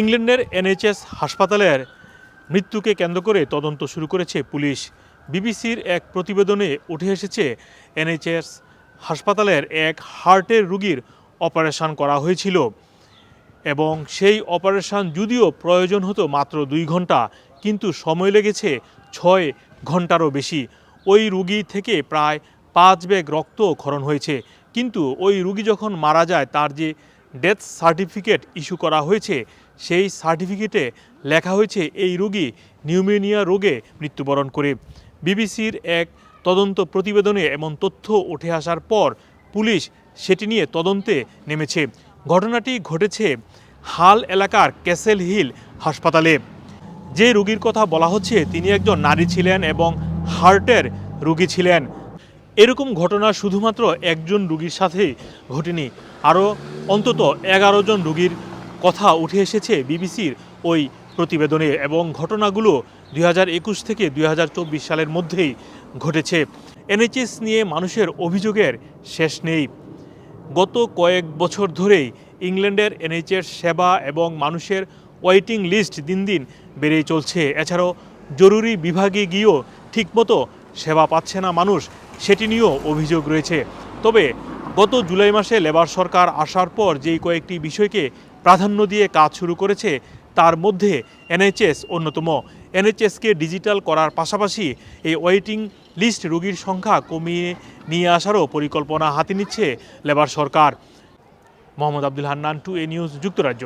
ইংল্যান্ডের এনএইচএস হাসপাতালের মৃত্যুকে কেন্দ্র করে তদন্ত শুরু করেছে পুলিশ। বিবিসির এক প্রতিবেদনে উঠে এসেছে, এনএইচএস হাসপাতালের এক হার্টের রুগীর অপারেশন করা হয়েছিল এবং সেই অপারেশন যদিও প্রয়োজন হতো মাত্র দুই ঘণ্টা, কিন্তু সময় লেগেছে ছয় ঘন্টারও বেশি। ওই রুগী থেকে প্রায় পাঁচ ব্যাগ রক্ত ক্ষরণ হয়েছে, কিন্তু ওই রুগী যখন মারা যায় তার যে ডেথ সার্টিফিকেট ইস্যু করা হয়েছে। সেই সার্টিফিকেটে লেখা হয়েছে, এই রোগী নিউমোনিয়া রোগে মৃত্যুবরণ করে। বিবিসির এক তদন্ত প্রতিবেদনে এমন তথ্য উঠে আসার পর পুলিশ সেটি নিয়ে তদন্তে নেমেছে। ঘটনাটি ঘটেছে হাল এলাকার ক্যাসেল হিল হাসপাতালে। যে রোগীর কথা বলা হচ্ছে, তিনি একজন নারী ছিলেন এবং হার্টের রোগী ছিলেন। এরকম ঘটনা শুধুমাত্র একজন রুগীর সাথেই ঘটেনি। আরও অন্তত এগারো জন রোগীর কথা উঠে এসেছে বিবিসির ওই প্রতিবেদনে এবং ঘটনাগুলো দুই হাজার একুশ থেকে দুই হাজার চব্বিশ সালের মধ্যেই ঘটেছে। এনএইচএস নিয়ে মানুষের অভিযোগের শেষ নেই। গত কয়েক বছর ধরেই ইংল্যান্ডের এনএইচএস সেবা এবং মানুষের ওয়েটিং লিস্ট দিন দিন বেড়েই চলছে। এছাড়াও জরুরি বিভাগে গিয়েও ঠিকমতো সেবা পাচ্ছে না মানুষ। সেটি নিয়েও অভিযোগ রয়েছে। তবে গত জুলাই মাসে লেবার সরকার আসার পর যেই কয়েকটি বিষয়কে প্রাধান্য দিয়ে কাজ শুরু করেছে, তার মধ্যে এনএইচএস অন্যতম। এনএইচএসকে ডিজিটাল করার পাশাপাশি এই ওয়েটিং লিস্ট রোগীর সংখ্যা কমিয়ে নিয়ে আসারও পরিকল্পনা হাতে নিচ্ছে labour Sarkar. Mohammad Abdul Hannan, two A news, যুক্তরাজ্য।